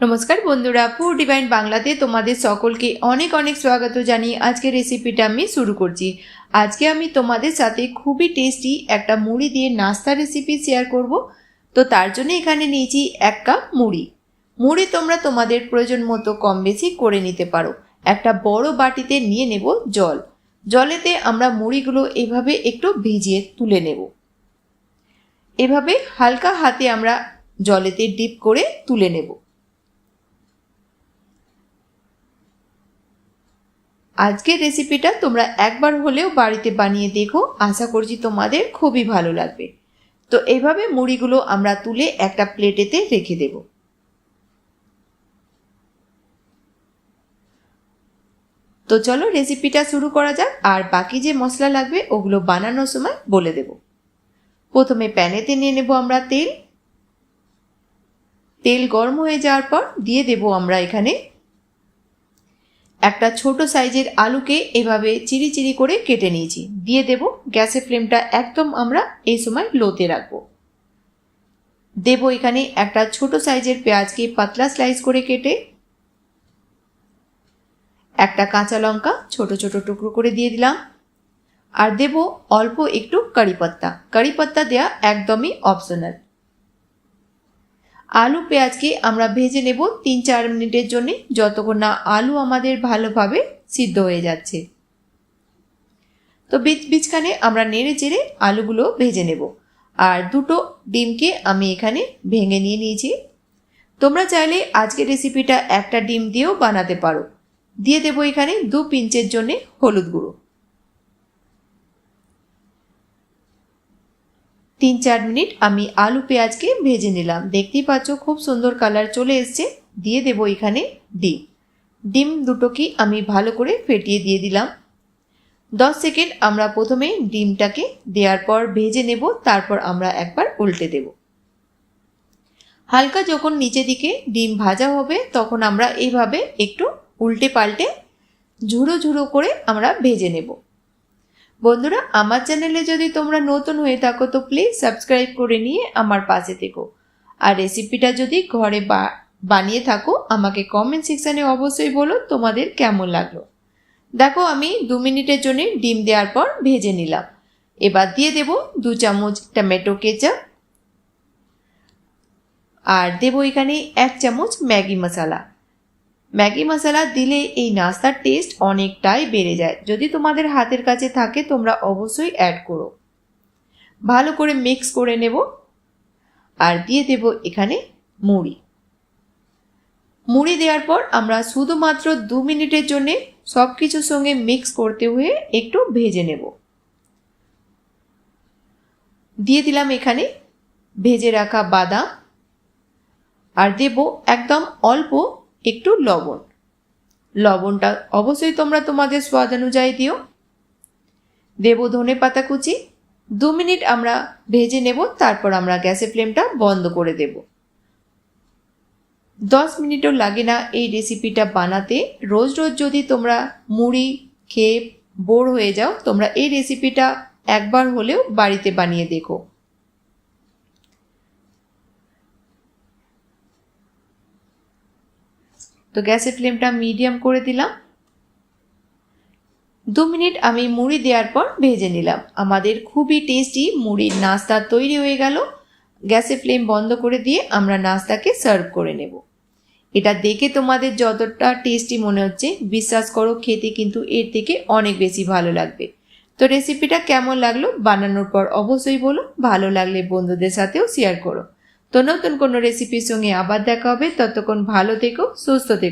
নমস্কার বন্ধুরা পুর ডিভাইন বাংলাতে তোমাদের সকলকে অনেক অনেক স্বাগত জানিয়ে আজকের রেসিপিটা আমি শুরু করছি। আজকে আমি তোমাদের সাথে খুবই টেস্টি একটা মুড়ি দিয়ে নাস্তা রেসিপি শেয়ার করব। তো তার জন্য এখানে নিয়েছি এক কাপ মুড়ি। মুড়ি তোমরা তোমাদের প্রয়োজন মতো কম বেশি করে নিতে পারো। একটা বড় বাটিতে নিয়ে নেব জল। জলেতে আমরা মুড়িগুলো এভাবে একটু ভিজিয়ে তুলে নেব। এভাবে হালকা হাতে আমরা জলেতে ডিপ করে তুলে নেব। আজকের রেসিপিটা তোমরা একবার হলেও বাড়িতে বানিয়ে দেখো। আশা করছি তোমাদের খুবই ভালো লাগবে। তো এইভাবে মুড়িগুলো আমরা তুলে একটা প্লেটেতে রেখে দেব। তো চলো রেসিপিটা শুরু করা যাক আর বাকি যে মশলা লাগবে ওগুলো বানানোর সময় বলে দেব। প্রথমে প্যানেতে নিয়ে নেব আমরা তেল। তেল গরম হয়ে যাওয়ার পর দিয়ে দেব আমরা এখানে একটা ছোট সাইজের আলুকে এভাবে চিরি চিরি করে কেটে নিয়েছি। দিয়ে দেব গ্যাসের ফ্লেমটা একদম আমরা এই সময় লোতে রাখব। দেব এখানে একটা ছোট সাইজের পেঁয়াজকে পাতলা স্লাইস করে কেটে, একটা কাঁচা লঙ্কা ছোট ছোট টুকরো করে দিয়ে দিলাম। আর দেব অল্প একটু কারি পাত্তা। কারি পাত্তা দেওয়া একদমই অপশনাল আলু পেঁয়াজকে আমরা ভেজে নেব তিন চার মিনিটের জন্য, যতক্ষণ না আলু আমাদের ভালোভাবে সিদ্ধ হয়ে যাচ্ছে। তো বীজ বীজখানে আমরা নেড়ে চেড়ে আলুগুলো ভেজে নেব। আর দুটো ডিমকে আমি এখানে ভেঙে নিয়ে নিয়েছি। তোমরা চাইলে আজকের রেসিপিটা একটা ডিম দিয়েও বানাতে পারো। দিয়ে দেবো এখানে দু পিঞ্চের জন্যে হলুদ গুঁড়ো। তিন চার মিনিট আমি আলু পেঁয়াজকে ভেজে নিলাম। দেখতেই পাচ্ছ খুব সুন্দর কালার চলে এসছে। দিয়ে দেবো এখানে ডিম। ডিম দুটোকে আমি ভালো করে ফেটিয়ে দিয়ে দিলাম। দশ সেকেন্ড আমরা প্রথমে ডিমটাকে দেওয়ার পর ভেজে নেব, তারপর আমরা একবার উল্টে দেব। হালকা যখন নিচে দিকে ডিম ভাজা হবে, তখন আমরা এইভাবে একটু উল্টে পাল্টে ঝুড়ো ঝুড়ো করে আমরা ভেজে নেব। বন্ধুরা, আমার চ্যানেলে যদি তোমরা নতুন হয়ে থাকো, তো প্লিজ সাবস্ক্রাইব করে নিয়ে আমার পাশে থেকো। আর রেসিপিটা যদি ঘরে বানিয়ে থাকো, আমাকে কমেন্ট সেকশানে অবশ্যই বলো তোমাদের কেমন লাগল। দেখো, আমি দু মিনিটের জন্য ডিম দেওয়ার পর ভেজে নিলাম। এবার দিয়ে দেব দু চামচ টমেটো কেচাপ। আর দেবো এখানে এক চামচ ম্যাগি মশলা। ম্যাগি মশলা দিলে এই নাস্তার টেস্ট অনেকটাই বেড়ে যায়। যদি তোমাদের হাতের কাছে থাকে, তোমরা অবশ্যই অ্যাড করো। ভালো করে মিক্স করে নেব। আর দিয়ে দেব এখানে মুড়ি। মুড়ি দেওয়ার পর আমরা শুধুমাত্র দু মিনিটের জন্যে সব কিছুর সঙ্গে মিক্স করতে হয়ে একটু ভেজে নেব। দিয়ে দিলাম এখানে ভেজে রাখা বাদাম। আর দেব একদম অল্প একটু লবণ। লবণটা অবশ্যই তোমরা তোমাদের স্বাদ অনুযায়ী দিও। দেব ধনে পাতা কুচি। দু মিনিট আমরা ভেজে নেব, তারপর আমরা গ্যাসের ফ্লেমটা বন্ধ করে দেব। দশ মিনিটও লাগে না এই রেসিপিটা বানাতে। রোজ রোজ যদি তোমরা মুড়ি খেয়ে বোর হয়ে যাও, তোমরা এই রেসিপিটা একবার হলেও বাড়িতে বানিয়ে দেখো। তো গ্যাসের ফ্লেমটা মিডিয়াম করে দিলাম। দু মিনিট আমি মুড়ি দেওয়ার পর ভেজে নিলাম। আমাদের খুবই টেস্টি মুড়ির নাস্তা তৈরি হয়ে গেল। গ্যাসের ফ্লেম বন্ধ করে দিয়ে আমরা নাস্তাকে সার্ভ করে নেব। এটা দেখে তোমাদের যতটা টেস্টি মনে হচ্ছে, বিশ্বাস করো খেতে কিন্তু এর থেকে অনেক বেশি ভালো লাগবে। তো রেসিপিটা কেমন লাগল বানানোর পর অবশ্যই বলো, ভালো লাগলে বন্ধুদের সাথেও শেয়ার করো। তো নতুন কোনো রেসিপির সঙ্গে আবার দেখা হবে। ততক্ষণ ভালো থেকো সুস্থ থেকো।